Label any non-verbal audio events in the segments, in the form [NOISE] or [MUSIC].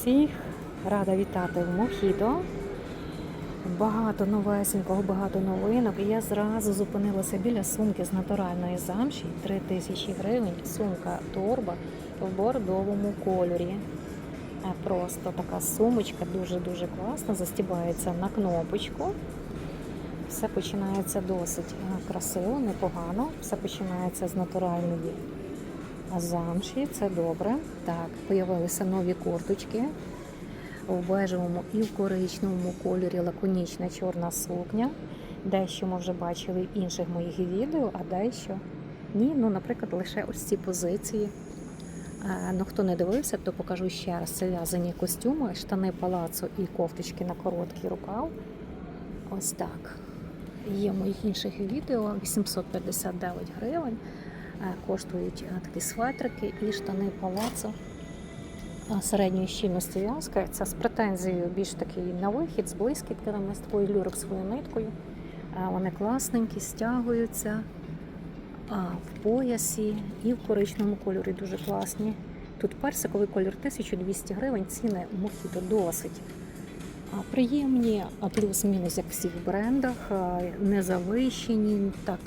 всіх! Рада вітати в Мохіто. Багато новесенького, багато новинок. І я зразу зупинилася біля сумки з натуральної замші 3 тисячі гривень. Сумка торба в бордовому кольорі. Е, Просто така сумочка дуже-дуже класна, застібається на кнопочку. Все починається досить е, красиво, непогано. Все починається з натуральної замші, це добре. Так, появилися нові курточки в бежевому і в коричневому кольорі лаконічна чорна сукня. Дещо ми вже бачили в інших моїх відео, а дещо ні. Ну, наприклад, лише ось ці позиції. Ну, хто не дивився, то покажу ще раз. Це в'язані костюми, штани палацу і кофточки на короткий рукав. Ось так. Є моїх інших відео 859 гривень. Е, Коштують е, такі светрики і штани палацу е, середньої щільності в'язки. Це з претензією більш такий на вихід, з блискітками, з такою люрексовою ниткою. Е, Вони класненькі, стягуються в поясі і в коричневому кольорі дуже класні. Тут персиковий колір 1200 гривень, ціни мохіто досить приємні, плюс-мінус як всіх брендах, не завищені. Так,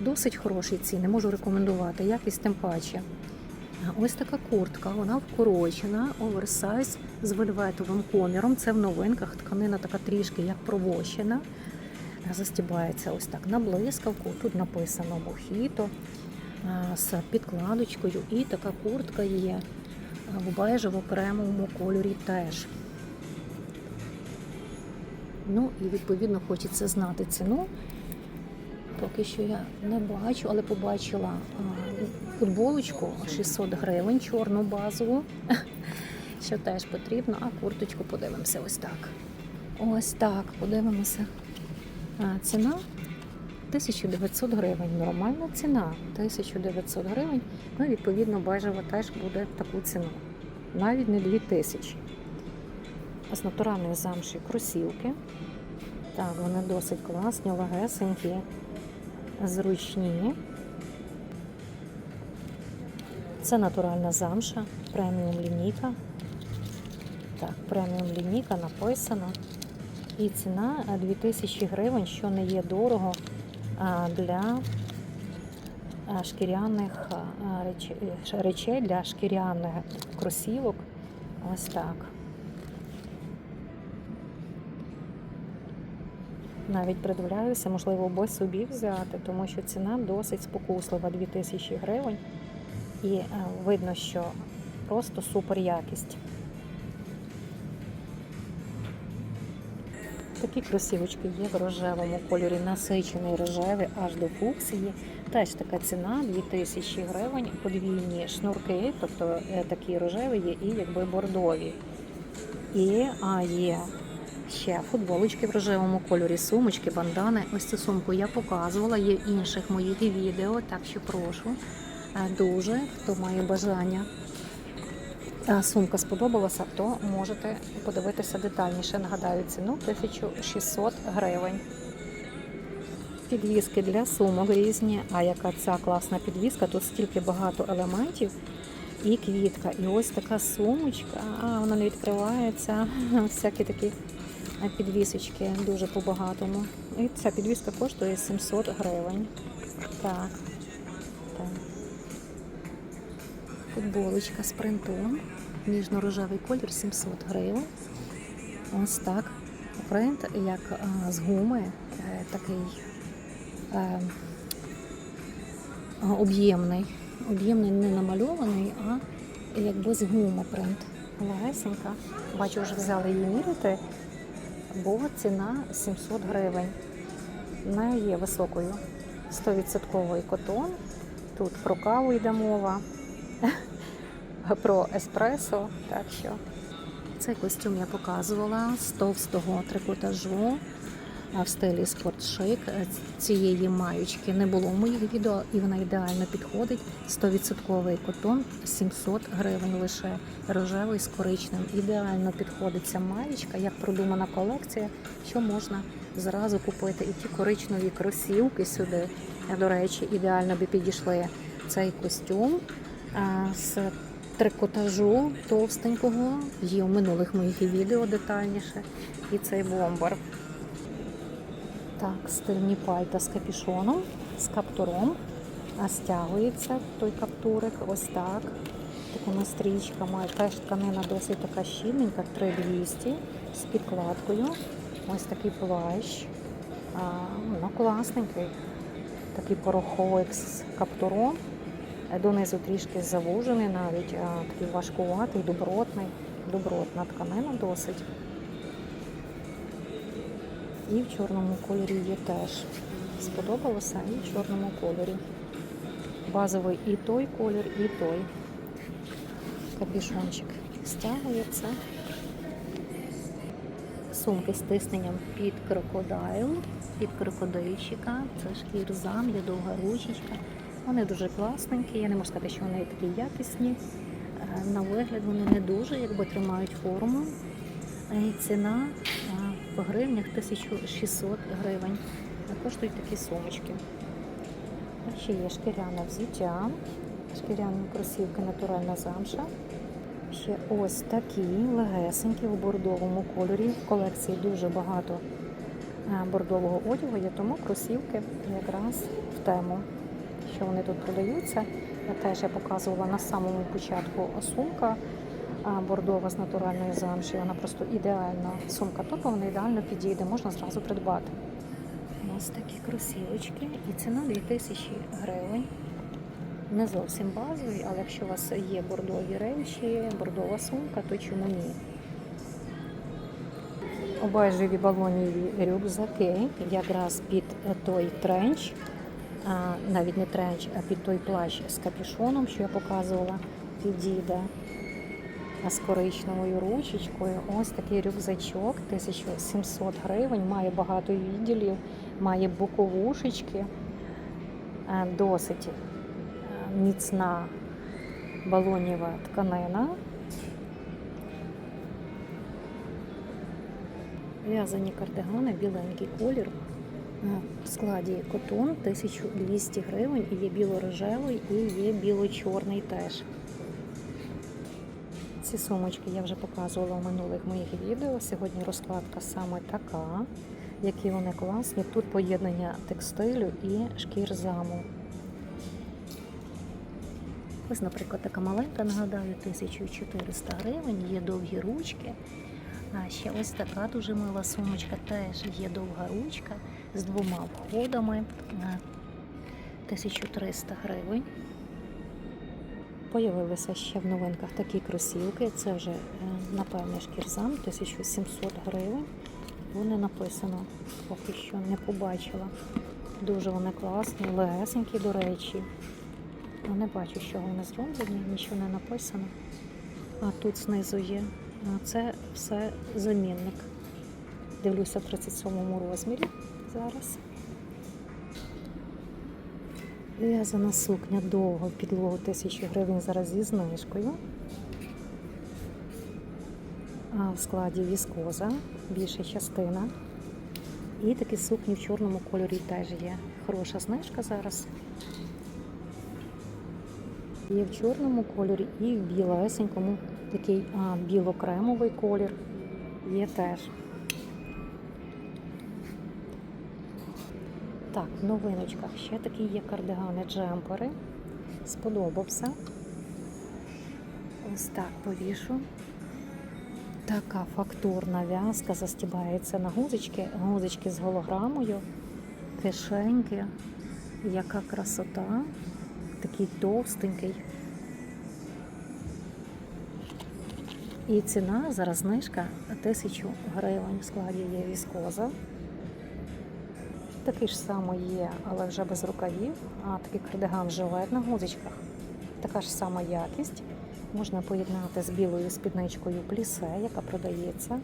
досить хороші ціни, можу рекомендувати, якість тим паче. Ось така куртка, вона вкорочена, оверсайз з вельветовим коміром. Це в новинках. Тканина така трішки як провощена. Застібається ось так на блискавку. Тут написано Мохіто з підкладочкою. І така куртка є в бежево-кремовому кольорі теж. Ну і відповідно хочеться знати ціну. Поки що я не бачу, але побачила футболочку 600 гривень, чорну базову, [LAUGHS] що теж потрібно, а курточку подивимося ось так. Ось так, подивимося. А, ціна 1900 гривень. Нормальна ціна 1900 гривень. Ну, відповідно, бежево теж буде таку ціну. Навіть не 2000. А з натуральної замші кросівки. Так, вони досить класні, легесенькі, зручні. Це натуральна замша, преміум лінійка. Так, преміум лінійка написано. І ціна 2000 гривень, що не є дорого для шкіряних а, реч- е, речей, для шкіряних кросівок. Ось так. Навіть придивляюся, можливо, бо собі взяти, тому що ціна досить спокуслива 2000 гривень. І е, видно, що просто супер якість. Такі кросівочки є в рожевому кольорі, насичений рожевий аж до фуксії. Теж така ціна 2000 гривень, подвійні шнурки, тобто е, такі рожеві є і якби бордові. І а, є ще футболочки в рожевому кольорі, сумочки, бандани. Ось цю сумку я показувала, є в інших моїх відео, так що прошу е, дуже, хто має бажання. е, Сумка сподобалася, то можете подивитися детальніше. Нагадаю, ціну 1600 гривень. Підвіски для сумок різні. А яка ця класна підвіска? Тут стільки багато елементів і квітка. І ось така сумочка. А вона не відкривається. [LAUGHS] Всякі такі підвісочки дуже по-багатому. І ця підвіска коштує 700 гривень. Так. так. Футболочка з принтом. Ніжно-рожевий колір 700 гривень. Ось так. Принт як а, з гуми, е, такий е, об'ємний. Об'ємний не намальований, а якби з гуми принт. Легесенька. Бачу, вже взяли її міряти, бо ціна 700 гривень. Вона є високою. 100% котон. Тут про каву йде мова, [LAUGHS] про еспресо. Так що цей костюм я показувала з товстого трикотажу в стилі спортшик. Е, Цієї маючки не було в моїх відео, і вона ідеально підходить. 100% котон 700 гривень лише рожевий з коричневим. Ідеально підходить ця маєчка, як продумана колекція, що можна зразу купити. І ті коричневі кросівки сюди, е, до речі, ідеально би підійшли цей костюм з трикотажу товстенького. Є у минулих моїх відео детальніше. І цей бомбер. Так, стильні пальта з капюшоном, з каптуром. А стягується той каптурик ось так. Такими стрічками. Теж тканина досить така щільненька, 3200 з підкладкою. Ось такий плащ. А, ну, класненький. Такий пороховий з каптуром. Донизу трішки завужений навіть, а, такий важкуватий, добротний. Добротна тканина досить. І в чорному кольорі є теж. Сподобалося і в чорному кольорі. Базовий і той колір, і той. Капюшончик стягується. Сумки з тисненням під крокодайл, під крокодильчика. Це шкірзам, є довга ручечка. Вони дуже класненькі. Я не можу сказати, що вони такі якісні. Е, На вигляд вони не дуже, якби тримають форму. І ціна е, по гривнях 1600 гривень. Коштують такі сумочки. А Ще є шкіряне взуття, шкіряні кросівки натуральна замша. Ще ось такі легесенькі в бордовому кольорі. В колекції дуже багато е, бордового одягу, є тому кросівки якраз в тему, що вони тут продаються. Я теж я показувала на самому початку сумка бордова з натуральної замші. Вона просто ідеальна. Сумка топова, вона ідеально підійде, можна зразу придбати. Ось такі кросівочки і ціна 2000 гривень. Не зовсім базові, але якщо у вас є бордові речі, бордова сумка, то чому ні? Обежеві балоніві рюкзаки якраз під той тренч, навіть не тренч, а під той плащ з капюшоном, що я показувала, підійде. З коричневою ручечкою. Ось такий рюкзачок, 1700 гривень, має багато відділів, має боковушечки, е, досить е, міцна балоніва тканина. В'язані кардигани, біленький колір. е, В складі котон 1200 гривень, і є біло-рожевий, і є біло-чорний теж. Ці сумочки я вже показувала в минулих моїх відео. Сьогодні розкладка саме така, які вони класні. Тут поєднання текстилю і шкірзаму. Ось, наприклад, така маленька, нагадаю, 1400 гривень, є довгі ручки. А ще ось така дуже мила сумочка, теж є довга ручка з двома входами. а, 1300 гривень. Появилися ще в новинках такі кросівки. Це вже, е, напевне, шкірзам 1700 гривень. Вони написано, поки що не побачила. Дуже вони класні, легесенькі, до речі. Я не бачу, що вони зроблені, нічого не написано. А тут знизу є. Це все замінник. Дивлюся в 37 розмірі зараз. В'язана сукня довго в підлогу 1000 гривень зараз зі знижкою. А в складі віскоза, більша частина. І такі сукні в чорному кольорі теж є. Хороша знижка зараз. Є в чорному кольорі і в білесенькому такий а, біло-кремовий колір є теж. Так, в новиночках ще такі є кардигани джемпери. Сподобався. Ось так повішу. Така фактурна в'язка застібається на гузочки, гузочки з голограмою, кишеньки. Яка красота, такий товстенький. І ціна зараз знижка 1000 гривень в складі є віскоза. Такий ж самий є, але вже без рукавів. А такий кардиган жилет на гузочках. Така ж сама якість. Можна поєднати з білою спідничкою плісе, яка продається.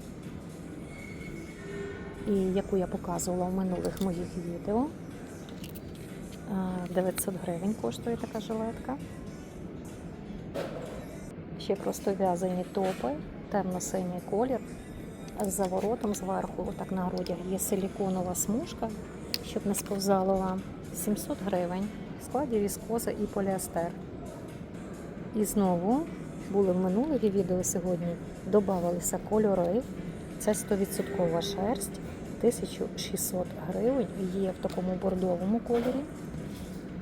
І яку я показувала в минулих моїх відео. 900 гривень коштує така жилетка. Ще просто в'язані топи, темно-синій колір. З заворотом зверху, отак на грудях, є силіконова смужка, щоб не сповзало вам. 700 гривень. В складі віскоза і поліестер. І знову були в минулих відео сьогодні, додавалися кольори. Це 100% шерсть, 1600 гривень. Є в такому бордовому кольорі.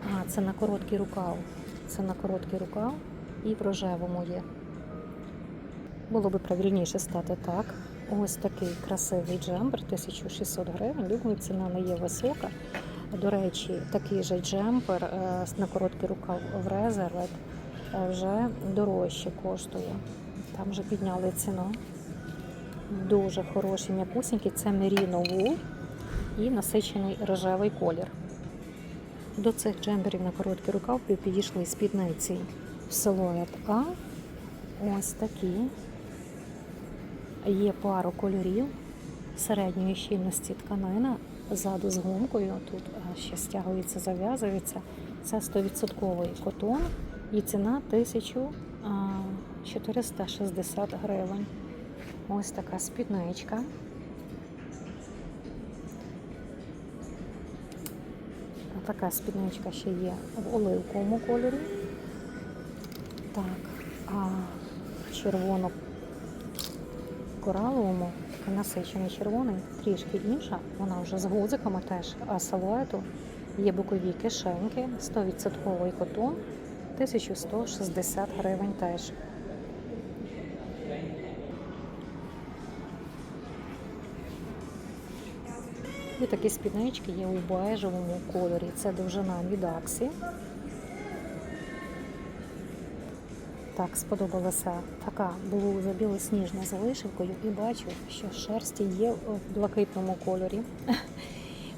А, це на короткий рукав. Це на короткий рукав і в рожевому є. Було би правильніше стати так. Ось такий красивий джемпер, 1600 гривень. Думаю, ціна не є висока. До речі, такий же джемпер е, на короткий рукав в резервет е, вже дорожче коштує. Там вже підняли ціну. Дуже хороший м'якусенький. Це Merino Wool і насичений рожевий колір. До цих джемперів на короткий рукав підійшли спідниці в силует А. Ось такі. Є пару кольорів середньої щільності тканина, ззаду з гумкою. Тут е, ще стягується, зав'язується. Це 100% котон і ціна 1460 гривень. Ось така спідничка. Така спідничка ще є в оливковому кольорі. Так, а червоно кораловому, насичений червоний, трішки інша, вона вже з гудзиками теж, а силуету є бокові кишеньки, 100% котон, 1160 гривень теж. І такі спіднички є у бежевому кольорі. Це довжина від Аксі. Так, сподобалася така блуза білосніжна з вишивкою і бачу, що шерсті є в блакитному кольорі. [LAUGHS]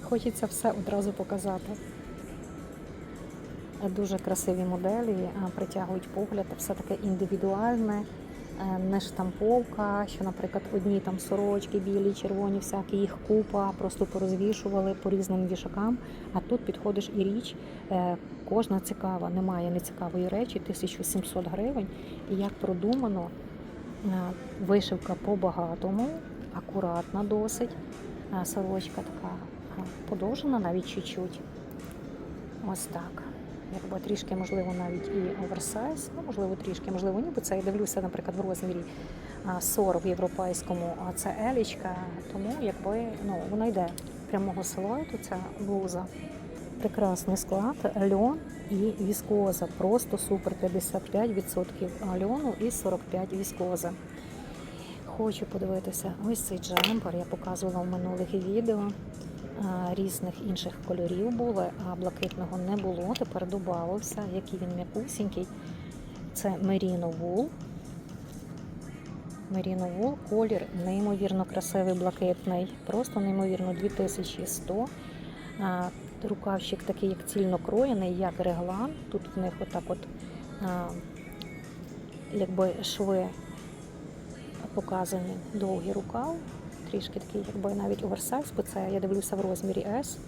Хочеться все одразу показати. Дуже красиві моделі, притягують погляд, все таке індивідуальне, не штамповка, що, наприклад, одні там сорочки білі, червоні, всякі їх купа, просто порозвішували по різним вішакам. А тут підходиш і річ, е, кожна цікава, немає нецікавої речі, 1700 гривень. І як продумано, е, вишивка по-багатому, акуратна досить. Е, Сорочка така е, подовжена навіть чуть-чуть. Ось так. Якби трішки, можливо, навіть і оверсайз, ну, можливо, трішки, можливо, ні, бо це я дивлюся, наприклад, в розмірі а, 40 в європейському, а це елічка, тому якби ну, вона йде прямого силуету, ця блуза. Прекрасний склад, льон і віскоза. Просто супер 55% льону і 45% віскоза. Хочу подивитися ось цей джемпер. Я показувала в минулих відео. Різних інших кольорів були, а блакитного не було. Тепер додавався, який він м'якусінький. Це Merino Wool. Merino Wool, колір неймовірно красивий, блакитний. Просто неймовірно 2100. Рукавчик такий, як цільно кроєний, як реглан. Тут в них отак от а, якби шви показані довгий рукав трішки такий, якби навіть оверсайз, бо це я дивлюся в розмірі S.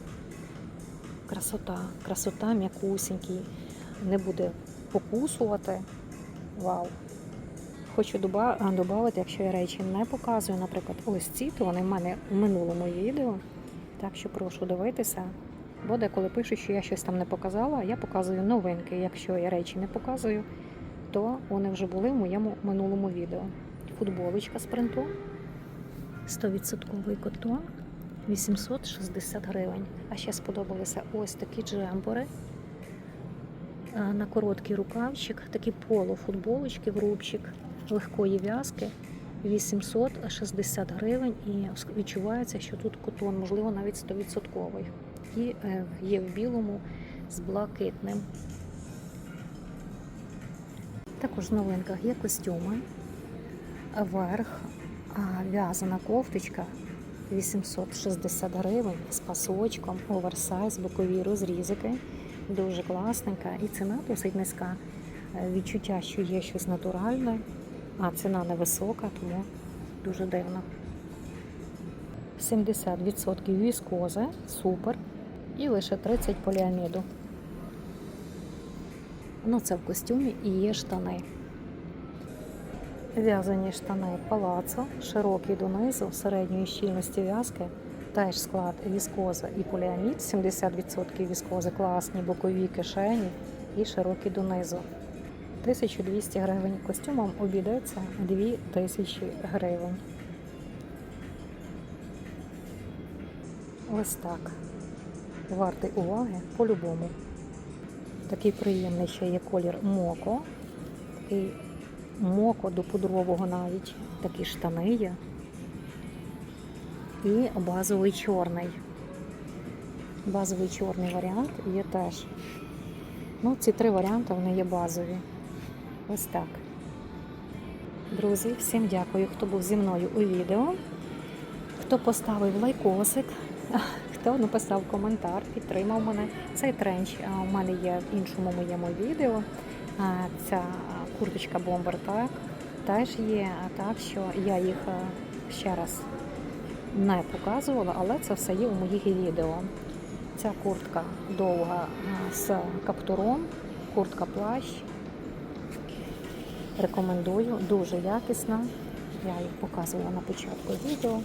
Красота, красота м'якусенький, не буде покусувати. Вау! Хочу додати, якщо я речі не показую, наприклад, ось ці, то вони в мене в минулому відео. Так що прошу дивитися. Бо деколи пишуть, що я щось там не показала, я показую новинки. Якщо я речі не показую, то вони вже були в моєму минулому відео. Футболочка з принту. 100% котон 860 гривень. А ще сподобалися ось такі джемпери А, на короткий рукавчик, такі полуфутболочки в рубчик легкої в'язки 860 гривень. І відчувається, що тут котон, можливо, навіть 100%. І е, є в білому з блакитним. Також в новинках є костюми. Верх в'язана кофточка 860 гривень з пасочком, оверсайз, бокові розрізики. Дуже класненька і ціна досить низька. Е, Відчуття, що є щось натуральне, а ціна невисока, тому дуже дивно. 70% віскози, супер. І лише 30 поліаміду. Ну, це в костюмі і є штани. В'язані штани палацо, широкі донизу, середньої щільності в'язки, теж склад віскоза і поліамід, 70% віскози, класні бокові кишені і широкі донизу. 1200 гривень. Костюмом обійдеться 2000 гривень. Ось так. Вартий уваги по-любому. Такий приємний ще є колір моко. Такий моко до пудрового навіть. Такі штани є. І базовий чорний. Базовий чорний варіант є теж. Ну, ці три варіанти вони є базові. Ось так. Друзі, всім дякую, хто був зі мною у відео, хто поставив лайкосик, [LAUGHS] хто написав коментар, підтримав мене. Цей тренч у мене є в іншому моєму відео. Ця курточка бомбер так, теж є, так що я їх ще раз не показувала, але це все є у моїх відео. Ця куртка довга з каптуром, куртка плащ. Рекомендую, дуже якісна. Я їх показувала на початку відео.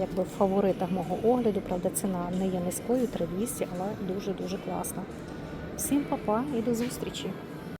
Якби в фаворитах мого огляду, правда, ціна не є низькою, 3200, але дуже-дуже класна. Всім па-па і до зустрічі!